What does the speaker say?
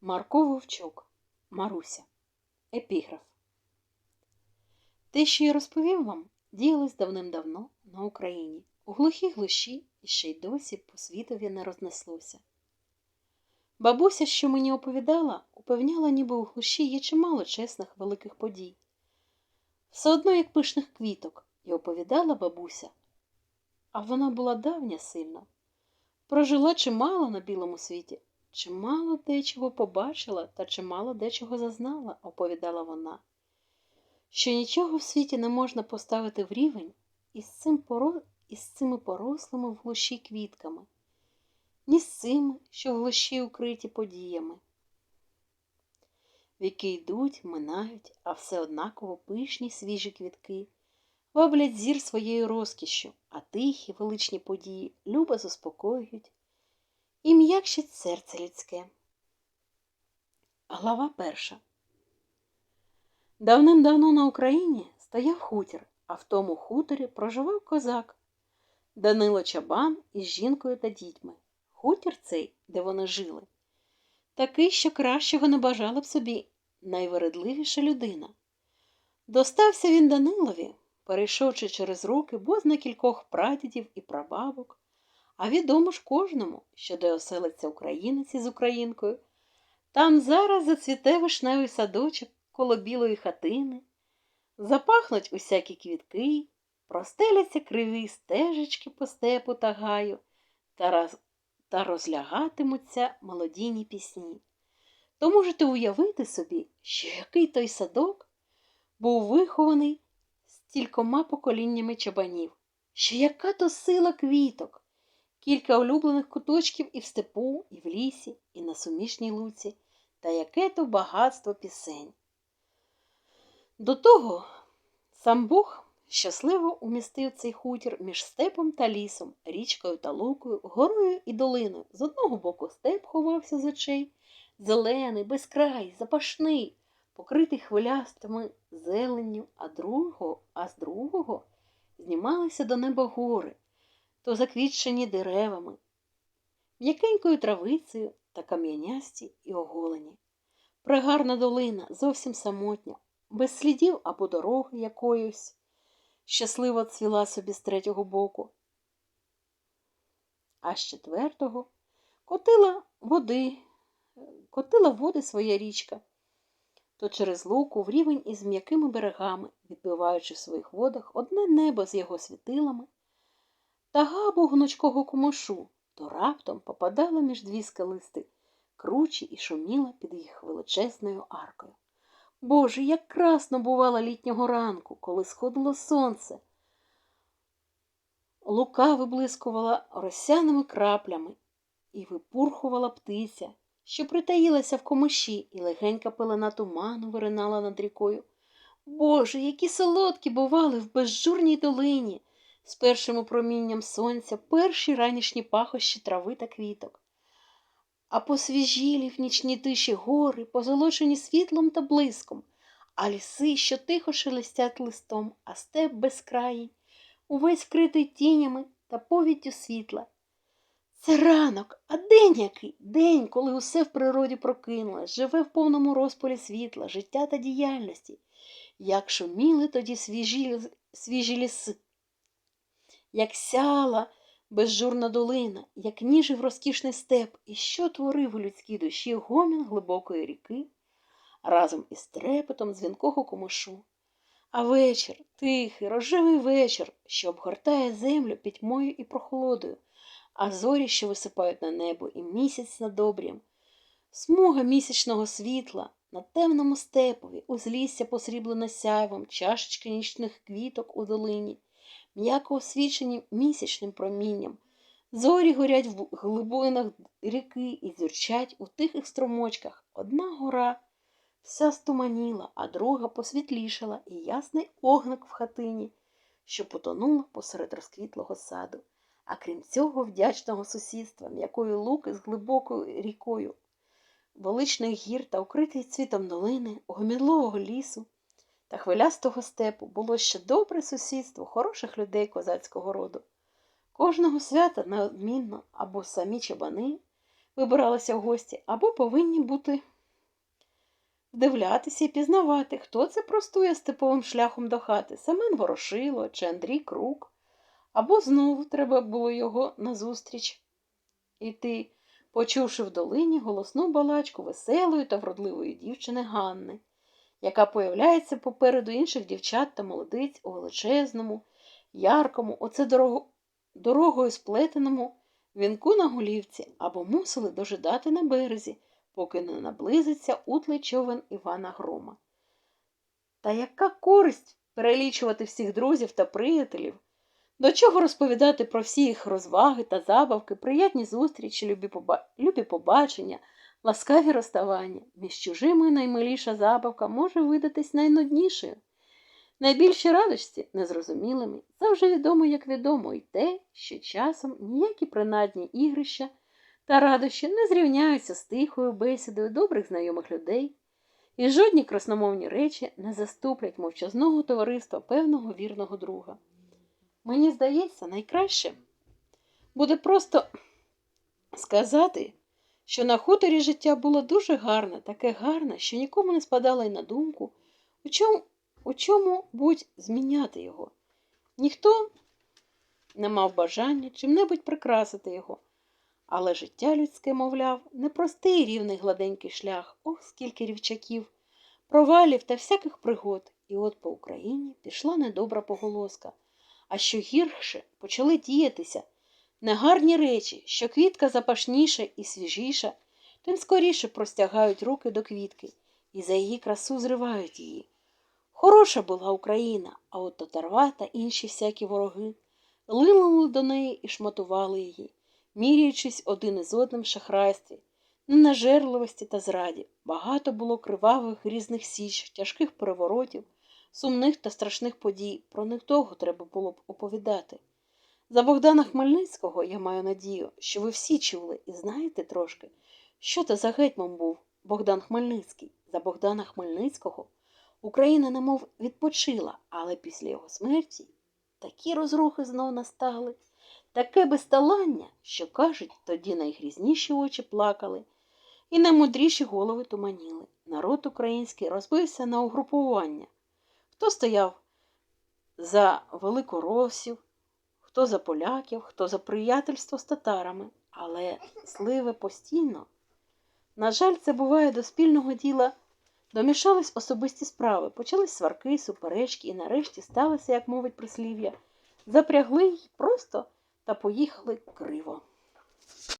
Марко Вовчук, Маруся. Епіграф. Те, що я розповів вам, діялось давним-давно на Україні, у глухій глуші і ще й досі по світові не рознеслося. Бабуся, що мені оповідала, упевняла, ніби у глуші є чимало чесних великих подій. Все одно як пишних квіток, і оповідала бабуся, а вона була давня сильно. Прожила чимало на білому світі, чимало дечого побачила та чимало дечого зазнала, оповідала вона, що нічого в світі не можна поставити в рівень із, цим поро... із цими порослими в глуші квітками, ні з цими, що в глуші укриті подіями. Віки йдуть, минають, а все однаково пишні свіжі квітки, ваблять зір своєю розкішшю, а тихі величні події любо заспокоюють і м'якшить серце людське. Глава перша. Давним-давно на Україні стояв хутір, а в тому хуторі проживав козак Данило Чабан із жінкою та дітьми. Хутір цей, де вони жили, такий, що кращого не бажала б собі найвередливіша людина. Достався він Данилові, перейшовши через руки бозна кількох прадідів і прабабок, а відомо ж кожному, що де оселиться українець із українкою, там зараз зацвіте вишневий садочок коло білої хатини, запахнуть усякі квітки, простеляться криві стежечки по степу та гаю та, роз... та розлягатимуться молодійні пісні. То можете уявити собі, що який той садок був вихований стількома поколіннями чабанів, що яка то сила квіток, кілька улюблених куточків і в степу, і в лісі, і на сумішній луці, та яке то багатство пісень. До того сам Бог щасливо умістив цей хутір між степом та лісом, річкою та лукою, горою і долиною. З одного боку степ ховався з очей, зелений, безкрай, запашний, покритий хвилястими зеленню, а другого, а з другого знімалися до неба гори, то заквітчені деревами, м'якенькою травицею та кам'янясті і оголені. Пригарна долина, зовсім самотня, без слідів або дороги якоїсь, щасливо цвіла собі з третього боку, а з четвертого котила води, котила води своя річка, то через луку в рівень із м'якими берегами, відбиваючи в своїх водах одне небо з його світилами, та габу гнучкого комошу, то раптом попадала між дві скалисти кручі і шуміла під їх величезною аркою. Боже, як красно бувало літнього ранку, коли сходило сонце. Лука виблискувала розсяними краплями і випурхувала птиця, що притаїлася в комиші, і легенька пелена туману виринала над рікою. Боже, які солодкі бували в безжурній долині, з першим промінням сонця перші ранішні пахощі трави та квіток. А посвіжілі в нічній тиші гори, позолочені світлом та блиском, а ліси, що тихо шелестять листом, а степ безкраїй, увесь вкритий тінями та повіттю світла. Це ранок, а день який? День, коли усе в природі прокинулось, живе в повному розпалі світла, життя та діяльності, як шуміли тоді свіжі, свіжі ліси, як сяла безжурна долина, як ніжив розкішний степ, і що творив у людській душі гомін глибокої ріки разом із трепетом дзвінкого комишу. А вечір, тихий, рожевий вечір, що обгортає землю пітьмою і прохолодою, а зорі, що висипають на небо, і місяць над обрієм, смуга місячного світла на темному степові, узлісся посріблене сяйвом, чашечки нічних квіток у долині, м'яко освічені місячним промінням. Зорі горять в глибинах ріки і зюрчать у тихих струмочках. Одна гора вся стуманіла, а друга посвітлішала, і ясний огник в хатині, що потонула посеред розквітлого саду. А крім цього, вдячного сусідства, м'якої луки з глибокою рікою, величних гір та укритий цвітом долини, гомілового лісу та хвилястого степу було ще добре сусідство хороших людей козацького роду. Кожного свята неодмінно або самі чабани вибиралися в гості, або повинні бути вдивлятися і пізнавати, хто це простує степовим шляхом до хати Семен Ворошило чи Андрій Крук. Або знову треба було його назустріч іти, почувши в долині голосну балачку веселої та вродливої дівчини Ганни, яка появляється попереду інших дівчат та молодиць у величезному, яркому, оце дорого, дорогою сплетеному вінку на голівці, або мусили дожидати на березі, поки не наблизиться утлий човен Івана Грома. Та яка користь перелічувати всіх друзів та приятелів? До чого розповідати про всі їх розваги та забавки, приятні зустрічі, любі, поба... любі побачення, ласкаві розставання. Між чужими наймиліша забавка може видатись найнуднішою. Найбільші радості незрозумілими, завжди відомо, як відомо, і те, що часом ніякі принадні ігрища та радощі не зрівняються з тихою бесідою добрих знайомих людей, і жодні красномовні речі не заступлять мовчазного товариства певного вірного друга. Мені здається, найкраще буде просто сказати, що на хуторі життя було дуже гарне, таке гарне, що нікому не спадало й на думку, у чому, у чому будь зміняти його. Ніхто не мав бажання чим-небудь прикрасити його. Але життя людське, мовляв, непростий рівний гладенький шлях, ох, скільки рівчаків, провалів та всяких пригод. І от по Україні пішла недобра поголоска. А що гірше почали діятися негарні речі, що квітка запашніша і свіжіша, тим скоріше простягають руки до квітки і за її красу зривають її. Хороша була Україна, а от татарва та інші всякі вороги линули до неї і шматували її, міряючись один із одним в шахрайстві, ненажерливості та зраді. Багато було кривавих різних січ, тяжких переворотів сумних та страшних подій, про них довго треба було б оповідати. За Богдана Хмельницького я маю надію, що ви всі чули і знаєте трошки, що це за гетьман був Богдан Хмельницький. За Богдана Хмельницького Україна немов відпочила, але після його смерті такі розрухи знов настали, таке безталання, що, кажуть, тоді найгрізніші очі плакали, і наймудріші голови туманіли. Народ український розбився на угрупування. Хто стояв за великоросів, хто за поляків, хто за приятельство з татарами, але сливи постійно. На жаль, це буває до спільного діла. Домішались особисті справи, почались сварки, суперечки, і нарешті сталося, як мовить прислів'я, запрягли й просто та поїхали криво.